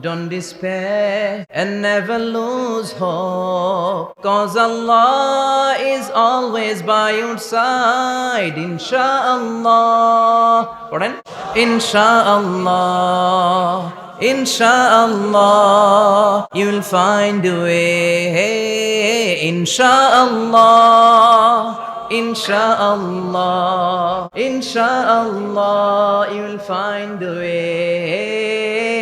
Don't despair and never lose hope. Cause Allah is always by your side. Insha'Allah. Pardon? Insha'Allah. Insha'Allah. You'll find a way. Insha'Allah. Insha'Allah, Insha'Allah, you'll find a way.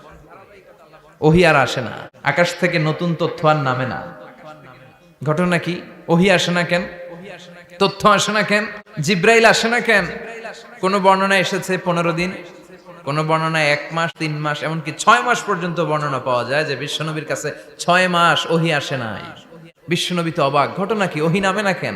ওহি আর আসে না, আকাশ থেকে নতুন তথ্য আর নামে না। ঘটনা কি? ওহি আসে না কেন? তথ্য আসে না কেন? জিব্রাইল আসে না কেন? কোন বর্ণনা এসেছে পনেরো দিন? কোন বর্ণনায় এক মাস, তিন মাস, এমনকি ছয় মাস পর্যন্ত বর্ণনা পাওয়া যায় যে বিশ্বনবীর কাছে ছয় মাস ওহি আসে নাই। বিশ্বনবী তো অবাক, ঘটনা কি? ওহি নামে না কেন?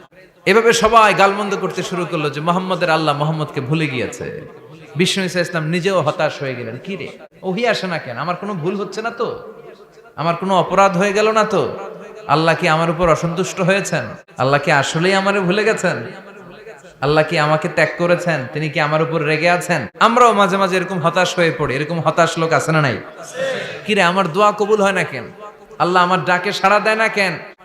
এভাবে সবাই গালমন্দ করতে শুরু করল যে মোহাম্মদের আল্লাহ মোহাম্মদকে ভুলে গিয়েছে। বিষ্ণু ইসা ইসলাম নিজেও হতাশ হয়ে গেলেন। কি রে? ওহি আসে না কেন? আমার কোনো ভুল হচ্ছে না তো? আমার কোনো অপরাধ হয়ে গেল না তো? আল্লাহ কি আমার উপর অসন্তুষ্ট হয়েছেন? আল্লাহ কি আসলেই আমারে ভুলে গেছেন? আল্লাহ কি আমাকে ত্যাগ করেছেন? তিনি কি আমার উপর রেগে আছেন? আমরাও মাঝে মাঝে এরকম হতাশ হয়ে পড়ি। এরকম হতাশ লোক আছে না নাই? কিরে আমার দোয়া কবুল হয় না কেন? আল্লাহ আমার ডাকে সাড়া দেয় না কেন?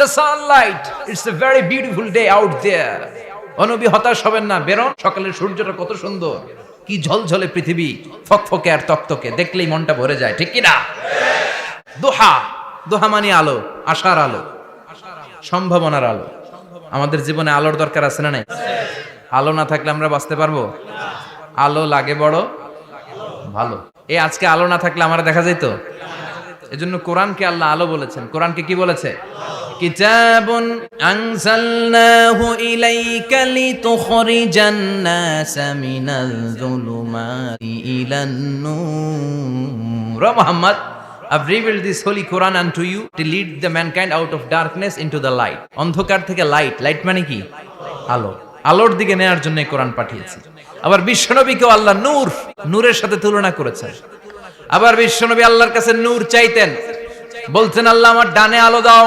the sunlight it's a very beautiful day out there অনবী হতাশ হবেন না, বেরোন। সকালের সূর্যটা কত সুন্দর। কি ঝলঝলে পৃথিবী, ফকফকে আর তকতকে। দেখলেই মনটা ভরে যায়, ঠিক কি না? দোহা দোহা মানে আলো, আশার আলো, সম্ভাবনার আলো। আমাদের জীবনে আলোর দরকার আছে না নাই? আলো না থাকলে আমরা বাঁচতে পারব? আলো লাগে বড়, ভালো। এই আজকে আলো না থাকলে আমার দেখা যেত এজন্য কোরআনকে আল্লাহ আলো বলেছেন। কোরআনকে কি বলেছে? কিতাবুন আনজালনাহু ইলাইকা লিতুখরিজান নাসা মিনাল যুলুমাতি ইলান নূর। Muhammad, I've revealed this holy Quran unto you to lead the mankind out of darkness into the light. অন্ধকার থেকে লাইট লাইট মানে কি? আলো। আলোর দিকে নেয়ার জন্য কোরআন পাঠিয়েছি। আবার বিশ্বনবীকেও আল্লাহ নূর, নূরের সাথে তুলনা করেছেন। আবার বিশ্বনবী আল্লাহর কাছে নূর চাইতেন। বলছেন, আল্লাহ আমার ডানে আলো দাও।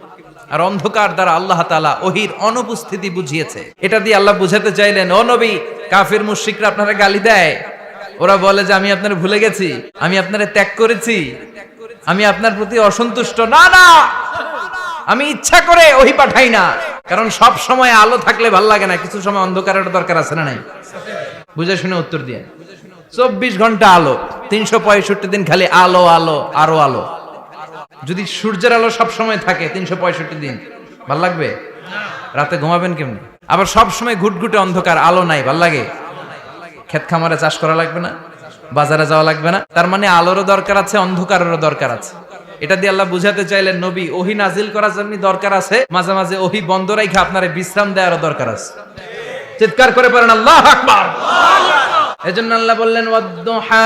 আর অন্ধকার দ্বারা আল্লাহ তাআলা ওহির অনুপস্থিতি বুঝিয়েছে। এটা দিয়ে আল্লাহ বুঝাতে চাইলেন, ও নবী, কাফির মুশরিকরা আপনারা গালি দেয়। ওরা বলে যে, আমি আপনার ভুলে গেছি, আমি আপনারে ত্যাগ করেছি, আমি আপনার প্রতি অসন্তুষ্ট। না না, আমি ইচ্ছা করে ওহি পাঠাই না, কারণ সব সময় আলো থাকলে ভালো লাগে না, কিছু সময় অন্ধকারের দরকার আছে না নাই? বুঝে শুনে উত্তর দিয়ে চব্বিশ ঘণ্টা আলো, তিনশো পঁয়ষট্টি দিন খালি আলো আলো, আরও আলো। যদি সূর্যের আলো সব সময় থাকে, তিনশো পঁয়ষট্টি দিন, ভালো লাগবে? রাতে ঘুমাবেন কেমনি? আবার সব সময় ঘুটঘুটে অন্ধকার, আলো নাই, ভালো লাগে? ক্ষেত খামারে চাষ করা লাগবে না? বাজারে যাওয়া লাগবে না? তার মানে আলোরও দরকার আছে, অন্ধকারেরও দরকার আছে। এটা দিয়ে আল্লাহ বুঝাতে চাইলেন, নবী, ওহি নাজিল করার জন্য দরকার আছে। মাঝে মাঝে ওহি বন্ধ রাখে আপনার বিশ্রাম দেওয়ারও দরকার আছে। চিৎকার করে পারেন আল্লাহ আকবার। এজন্য আল্লাহ বললেন, ওয়াদ্দুহা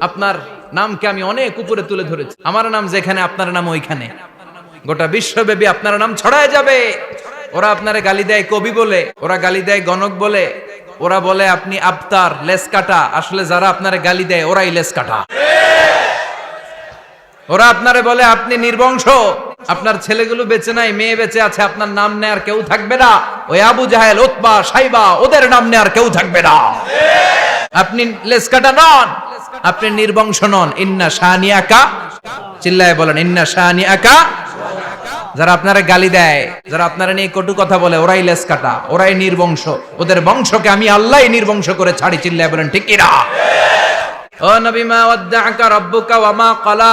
আপনার নামকে আমি অনেক উপরে তুলে ধরেছি। আমার নাম যেখানে, আপনার নাম ওইখানে। গোটা বিশ্বব্যাপী আপনার নাম ছড়ায় যাবে। ওরা আপনারে গালি দেয় কবি বলে, ওরা গালি দেয় গণক বলে। ওরা বলে, আপনি আবতার লেস কাটা আসলে যারা আপনারে গালি দেয়, ওরাই লেস কাটা ওরা আপনারে বলে, আপনি নির্বংশ। আপনার ছেলেগুলো বেঁচে নাই, মেয়ে বেঁচে আছে, আপনার নাম নেয়ার কেউ থাকবে না। ওই আবু জাহেল, উতবা, সাইবা, ওদের নাম নেয়ার কেউ থাকবে না। আপনি লেসকাটা নন। আপনি নির্বংশ নন। ইন্না শাহানিয়াকা চিল্লায় বলেন, ইন্না শাহানিয়াকা যারা আপনারা গালি দেয়, যারা আপনারা নিয়ে কটু কথা বলে, ওরাই লেস কাটা, ওরাই নির্বংশ। ওদের বংশকে আমি আল্লাহ নির্বংশ করে ছাড়ি, চিল্লায় বলেন, ঠিক কিনা? ও নবী, মা ওয়াদ্দাআকা রাব্বুকা ওয়া মা ক্বালা।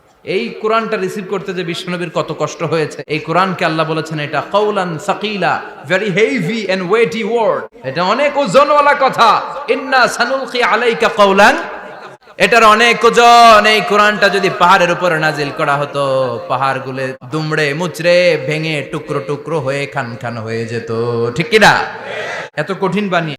এই কোরআনটা রিসিভ করতে যে বিশ্বনবীর কত কষ্ট হয়েছে, এই কোরআনকে আল্লাহ বলেছেন এটা কৌলান সাকিলা very heavy and weighty word এটা অনেক ওজনওয়ালা কথা। ইন্না সানুলকি আলাইকা কৌলান এটার অনেক ওজন। এই কোরআনটা যদি পাহাড়ের উপরে নাজিল করা হতো পাহাড় গুলে দুমড়ে মুচড়ে ভেঙে টুকরো টুকরো হয়ে খান খান হয়ে যেত। ঠিক কিনা এত কঠিন বানিয়ে।